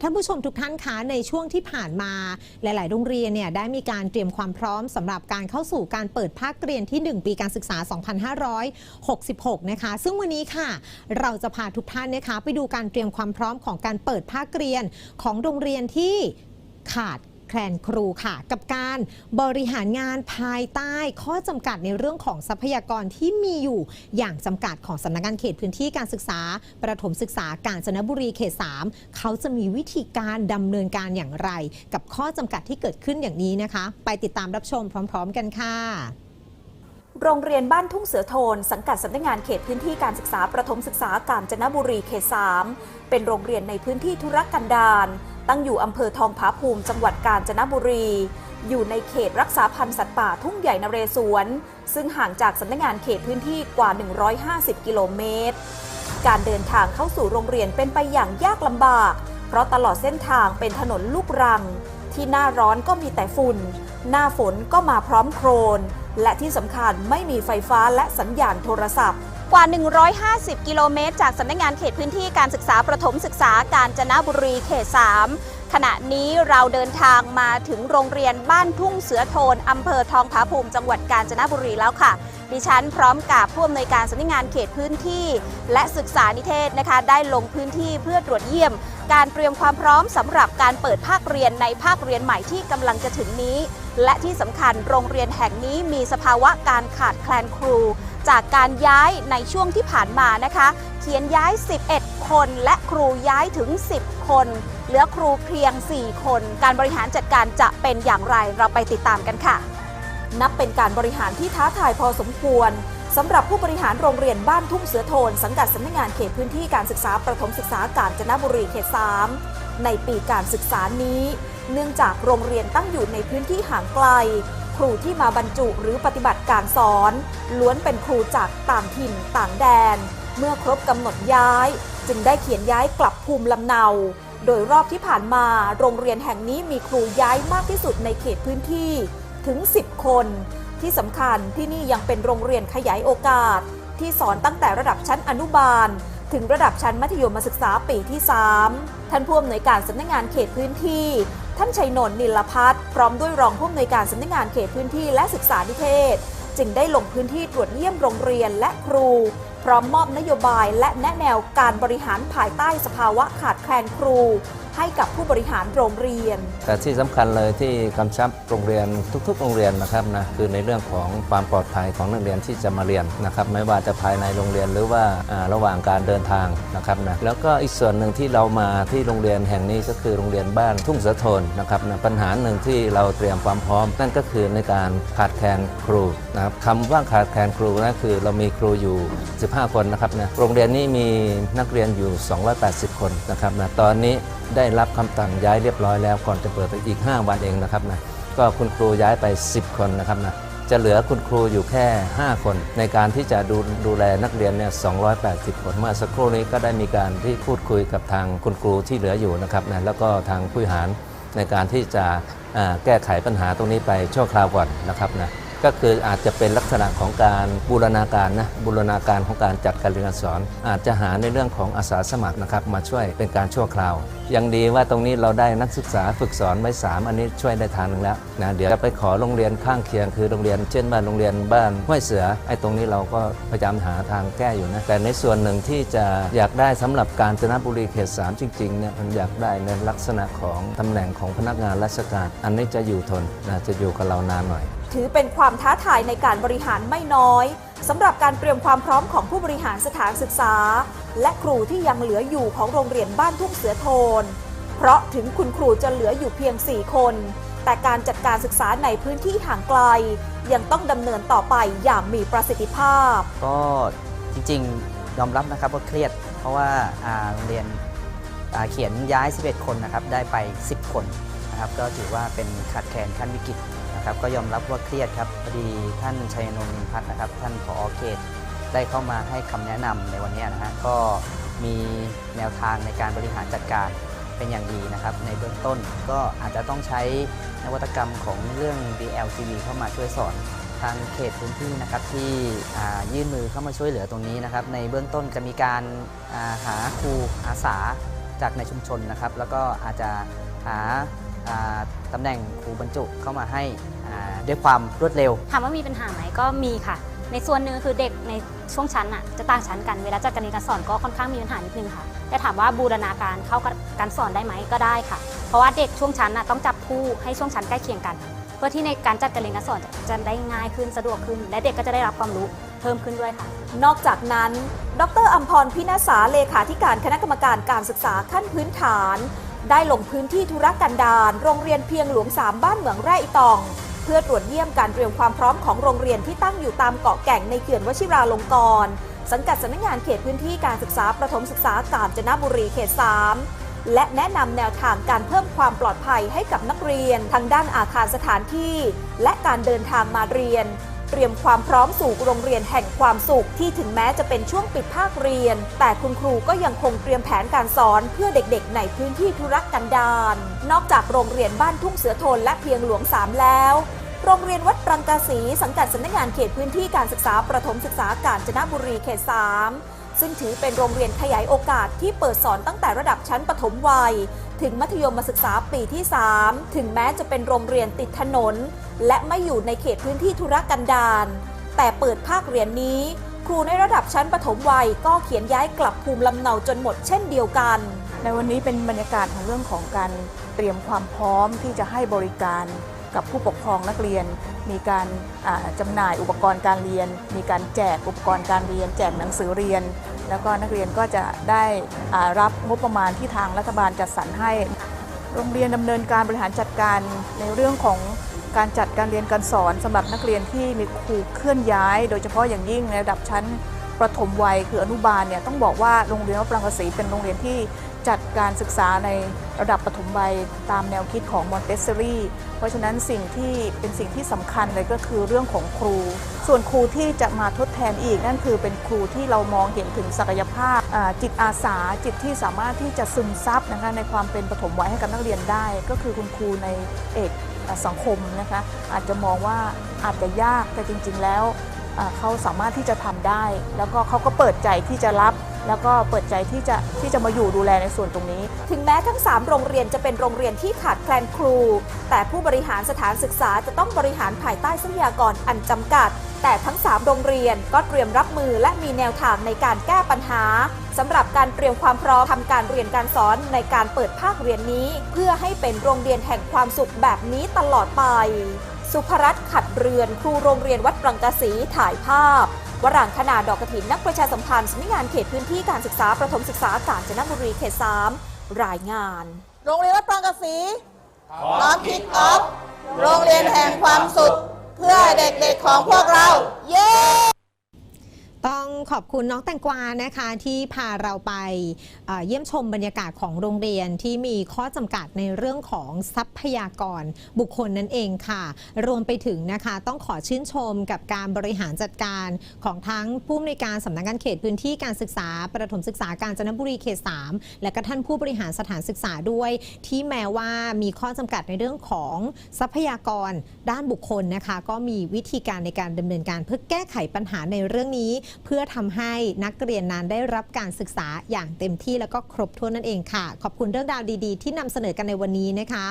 ท่านผู้ชมทุกท่านคะในช่วงที่ผ่านมาหลาย ๆ โรงเรียนเนี่ยได้มีการเตรียมความพร้อมสำหรับการเข้าสู่การเปิดภาคเรียนที่ 1 ปีการศึกษา 2566 นะคะ ซึ่งวันนี้ค่ะ เราจะพาทุกท่านนะคะ ไปดูการเตรียมความพร้อมของการเปิดภาคเรียนของโรงเรียนที่ขาด แคลนครูค่ะ กับการบริหารงานภายใต้ ข้อจำกัดในเรื่องของทรัพยากรที่มีอยู่อย่างจำกัดของสำนักงานเขตพื้นที่การศึกษา ประถมศึกษากาญจนบุรีเขต 3 เขาจะมีวิธีการดำเนินการอย่างไร กับข้อจำกัดที่เกิดขึ้นอย่างนี้นะคะ ไปติดตามรับชมพร้อม ๆ กันค่ะโรงเรียนบ้านทุ่งเสือโทน สังกัดสำนักงานเขตพื้นที่การศึกษาประถมศึกษากาญจนบุรีเขต 3 เป็นโรงเรียนในพื้นที่ธุรกันดาร ตั้งอยู่อำเภอทองผาภูมิจังหวัดกาญจนบุรี อยู่ในเขตรักษาพันธุ์สัตว์ป่าทุ่งใหญ่นเรศวร ซึ่งห่างจากสำนักงานเขตพื้นที่กว่า 150 กิโลเมตร การเดินทางเข้าสู่โรงเรียนเป็นไปอย่างยากลำบาก เพราะตลอดเส้นทางเป็นถนนลูกรัง ที่หน้าร้อนก็มีแต่ฝุ่น หน้าฝนก็มาพร้อมโครน และที่สำคัญไม่มีไฟฟ้าและสัญญาณโทรศัพท์ กว่า 150 กิโลเมตร จากสำนักงานเขตพื้นที่การศึกษาประถมศึกษากาญจนบุรีเขต 3 ขณะนี้เราเดินทางมาถึงโรงเรียนบ้านทุ่งเสือโทนอำเภอทองผาภูมิจังหวัดกาญจนบุรีแล้วค่ะดิฉันพร้อมกับผู้อำนวยการสำนักงานเขตพื้นที่ และศึกษานิเทศนะคะ ได้ลงพื้นที่เพื่อตรวจเยี่ยม การเตรียมความพร้อมสำหรับการเปิดภาคเรียนในภาคเรียนใหม่ที่กำลังจะถึงนี้ และที่สำคัญโรงเรียนแห่งนี้มีสภาวะการขาดแคลนครู จากการย้ายในช่วงที่ผ่านมานะคะ เขียนย้าย 11 คน และครูย้ายถึง 10 คน เหลือครูเพียง 4 คน การบริหารจัดการจะเป็นอย่างไรเราไปติดตามกันค่ะ นับเป็นการบริหารที่ท้าทายพอสมควรสำหรับผู้บริหารโรงเรียนบ้านทุ่งเสือโทน สังกัดสำนักงานเขตพื้นที่การศึกษาประถมศึกษากาญจนบุรีเขต 3 ในปีการศึกษานี้ เนื่องจากโรงเรียนตั้งอยู่ในพื้นที่ห่างไกล ครูที่มาบรรจุหรือปฏิบัติการสอน ล้วนเป็นครูจากต่างถิ่นต่างแดน เมื่อครบกำหนดย้าย จึงได้เขียนย้ายกลับภูมิลำเนา โดยรอบที่ผ่านมาโรงเรียนแห่งนี้มีครูย้ายมากที่สุดในเขตพื้นที่ถึง 10 คน ที่สำคัญที่นี่ยังเป็นโรงเรียนขยายโอกาส ที่สอนตั้งแต่ระดับชั้นอนุบาล ถึงระดับชั้นมัธยมศึกษาปีที่ 3 ท่านผู้อำนวยการสำนักงานเขตพื้นที่ ท่านชัยนนท์นิลพัฒน์พร้อมด้วยรองผู้อำนวยการสำนักงานเขตพื้นที่และศึกษานิเทศ จึงได้ลงพื้นที่ตรวจเยี่ยมโรงเรียนและครู พร้อมมอบนโยบายและแนะแนวการบริหารภายใต้สภาวะขาดแคลนครู ให้กับผู้บริหารโรงเรียน แต่ที่สำคัญเลยที่กำชับโรงเรียนทุก ๆ โรงเรียนนะครับนะคือในเรื่องของความปลอดภัยของนักเรียนที่จะมาเรียนนะครับไม่ว่าจะภายในโรงเรียนหรือว่าระหว่างการเดินทางนะครับนะแล้วก็อีกส่วนหนึ่งที่เรามาที่โรงเรียนแห่งนี้ก็คือโรงเรียนบ้านทุ่งสือโทนนะครับนะปัญหาหนึ่งที่เราเตรียมความพร้อม นั่นก็คือในการขาดแคลนครูนะครับคำว่าขาดแคลนครูนั่นคือเรามีครูอยู่ 15 คนนะครับนะโรงเรียนนี้มีนักเรียนอยู่ 280 คนนะครับนะตอนนี้ได้รับคำสั่งย้ายเรียบร้อยแล้วก่อนจะเปิดไปอีก 5 วันเองนะครับนะก็คุณครูย้ายไป 10 คนนะครับนะจะเหลือคุณครูอยู่แค่ 5 คน ในการที่จะดูดูแลนักเรียนเนี่ย 280 คน เมื่อสักครู่นี้ก็ได้มีการที่พูดคุยกับทางคุณครูที่เหลืออยู่นะครับนะแล้วก็ทางผู้หารในการที่จะแก้ไขปัญหาตรงนี้ไปชั่วคราวก่อนนะครับนะ ก็คืออาจจะเป็นลักษณะของการบูรณาการนะบูรณาการของการจัดการเรียนการสอน อาจจะหาในเรื่องของอาสาสมัครนะครับมาช่วยเป็นการชั่วคราวยังดีว่าตรงนี้เราได้นักศึกษาฝึกสอนไว้ 3 อันนี้ช่วยได้ทางหนึ่งแล้วนะเดี๋ยวจะไปขอโรงเรียนข้างเคียงคือโรงเรียนเช่นบ้านโรงเรียนบ้านห้วยเสือไอ้ตรงนี้เราก็พยายามหาทางแก้อยู่นะแต่ในส่วนหนึ่งที่จะอยากได้สำหรับการจนบุรีเขต 3 จริงๆเนี่ยมันอยากได้ในลักษณะของตำแหน่งของพนักงานราชการ อันนี้จะอยู่ทนนะจะอยู่กับเรานานหน่อย ถือเป็นความท้าทายในการบริหารไม่น้อยสำหรับการเตรียมความพร้อมของผู้บริหารสถานศึกษา และครูที่ยังเหลืออยู่ของโรงเรียนบ้านทุ่งเสือโทน เพราะถึงคุณครูจะเหลืออยู่เพียง 4 คน แต่การจัดการศึกษาในพื้นที่ห่างไกล ยังต้องดำเนินต่อไปอย่างมีประสิทธิภาพ ก็จริงๆยอมรับนะครับว่าเครียด เพราะว่าโรงเรียนเขียนย้าย 11 คนนะครับได้ไป 10 คนนะครับก็ถือว่าเป็นขาดแคลนขั้นวิกฤต ครับก็ยอมรับว่าเครียดครับพอดีท่านชัยนนท์นินพัฒน์นะครับ ท่านผอเขตได้เข้ามาให้คำแนะนำในวันนี้นะฮะก็มีแนวทางในการบริหารจัดการเป็นอย่างดีนะครับ ในเบื้องต้นก็อาจจะต้องใช้นวัตกรรมของเรื่อง DLTV เข้ามาช่วยสอนทางเขตพื้นที่นะครับที่ยื่นมือเข้ามาช่วยเหลือตรงนี้นะครับ ในเบื้องต้นจะมีการาหาครูอาสาจากในชุมชนนะครับ แล้วก็อาจจะหา ตำแหน่งครูบรรจุเข้ามาให้อ่าด้วยความรวดเร็ว ถามว่ามีปัญหาไหมก็มีค่ะ ในส่วนหนึ่งคือเด็กในช่วงชั้นอะจะต่างชั้นกันเวลาจัดการเรียนการสอนก็ค่อนข้างมีปัญหานิดนึงค่ะ แต่ถามว่าบูรณาการเข้ากับการสอนได้ไหมก็ได้ค่ะ เพราะว่าเด็กช่วงชั้นน่ะต้องจับคู่ให้ช่วงชั้นใกล้เคียงกัน เพื่อที่ในการจัดการเรียนการสอนจะจะได้ง่ายขึ้นสะดวกขึ้น และเด็กก็จะได้รับความรู้เพิ่มขึ้นด้วยค่ะ นอกจากนั้น ดรอัมพรพินาศาเลขาธิการคณะกรรมการการศึกษาขั้นพื้นฐาน ได้ลงพื้นที่ธุรกันดารโรงเรียนเพียงหลวงสามบ้านเหมืองแร่อีตอง เพื่อตรวจเยี่ยมการเตรียมความพร้อมของโรงเรียนที่ตั้งอยู่ตามเกาะแก่งในเขื่อนวชิราลงกรณ์สังกัดสำนักงานเขตพื้นที่การศึกษาประถมศึกษากาญจนบุรีเขต 3 และแนะนำแนวทางการเพิ่มความปลอดภัยให้กับนักเรียน ทางด้านอาคารสถานที่ และการเดินทางมาเรียน เตรียมความพร้อมสู่โรงเรียนแห่งความสุข ที่ถึงแม้จะเป็นช่วงปิดภาคเรียน แต่คุณครูก็ยังคงเตรียมแผนการสอนเพื่อเด็กๆ ในพื้นที่ธุรกันดารนอกจากโรงเรียนบ้านทุ่งเสือโทนและเพียงหลวง3แล้วโรงเรียนวัดปรังกาสีสังกัดสำนักงานเขตพื้นที่การศึกษาประถมศึกษากาญจนบุรีเขต 3 ซึ่งถือเป็นโรงเรียนขยายโอกาสที่เปิดสอนตั้งแต่ระดับชั้นประถมวัย ถึงมัธยมศึกษาปีที่ 3 ถึงแม้จะเป็นโรงเรียนติดถนน และไม่อยู่ในเขตพื้นที่ธุรกันดารแต่เปิดภาคเรียนนี้ ครูในระดับชั้นประถมวัยก็เขียนย้ายกลับภูมิลำเนาจนหมดเช่นเดียวกัน ในวันนี้เป็นบรรยากาศของเรื่องของการเตรียมความพร้อมที่จะให้บริการกับผู้ปกครองนักเรียน มีการอ่าจำหน่ายอุปกรณ์การเรียน มีการแจกอุปกรณ์การเรียน แจกหนังสือเรียน แล้วก็นักเรียนก็จะได้รับงบประมาณที่ทางรัฐบาลจัดสรรให้ โรงเรียนดำเนินการบริหารจัดการในเรื่องของการจัดการเรียนการสอนสำหรับนักเรียนที่มีครูเคลื่อนย้าย โดยเฉพาะอย่างยิ่งในระดับชั้นประถมวัยคืออนุบาลเนี่ยต้องบอกว่าโรงเรียนวัดปรังกสีเป็นโรงเรียนที่จัดการศึกษาใน ระดับปฐมวัยตามแนวคิดของมอนเตสซอรี่ เพราะฉะนั้นสิ่งที่เป็นสิ่งที่สำคัญเลยก็คือเรื่องของครู ส่วนครูที่จะมาทดแทนอีกนั่นคือเป็นครูที่เรามองเห็นถึงศักยภาพจิตอาสาจิตที่สามารถที่จะซึมซับนะคะในความเป็นปฐมวัยให้กับนักเรียนได้ ก็คือคุณครูในเอกสังคมนะคะอาจจะมองว่าอาจจะยากแต่จริง ๆ แล้วเขาสามารถที่จะทำได้ แล้วก็เขาก็เปิดใจที่จะรับ แล้วก็เปิดใจที่จะที่จะมาอยู่ดูแลในส่วนตรงนี้ ถึงแม้ทั้ง 3 โรงเรียนจะเป็นโรงเรียนที่ขาดแคลนครู แต่ผู้บริหารสถานศึกษาจะต้องบริหารภายใต้ทรัพยากรอันจำกัด แต่ทั้ง 3 โรงเรียนก็เตรียมรับมือและมีแนวทางในการแก้ปัญหาสำหรับการเตรียมความพร้อมทำการเรียนการสอนในการเปิดภาคเรียนนี้ เพื่อให้เป็นโรงเรียนแห่งความสุขแบบนี้ตลอดไป สุภรัตน์ขัดเรือนครูโรงเรียนวัดปรังกาสีถ่ายภาพ วรางคณาดอกกระถินนักประชาสัมพันธ์สำนักงานเขตพื้นที่การศึกษาประถมศึกษากาญจนบุรีเขต 3 รายงาน โรงเรียนวัดปรางกสีพร้อมคิกออฟโรงเรียนแห่งความสุข เพื่อเด็กๆของพวกเรา เย้ ต้องขอบคุณน้องแตงกวานะคะที่พาเราไปเยี่ยมชมบรรยากาศของโรงเรียนที่มีข้อจำกัดในเรื่องของทรัพยากรบุคคลนั่นเองค่ะ รวมไปถึงนะคะต้องขอชื่นชมกับการบริหารจัดการของทั้งผู้อำนวยการสำนักงานเขตพื้นที่การศึกษา ประถมศึกษาการจนบุรีเขต 3 และก็ท่านผู้บริหารสถานศึกษาด้วย ที่แม้ว่ามีข้อจำกัดในเรื่องของทรัพยากรด้านบุคคลนะคะ ก็มีวิธีการในการดำเนินการเพื่อแก้ไขปัญหาในเรื่องนี้เพื่อทำให้นักเรียนนั้นได้รับการศึกษาอย่างเต็มที่แล้วก็ครบถ้วนนั่นเองค่ะ ขอบคุณเรื่องราวดี ๆ ที่นำเสนอกันในวันนี้นะคะ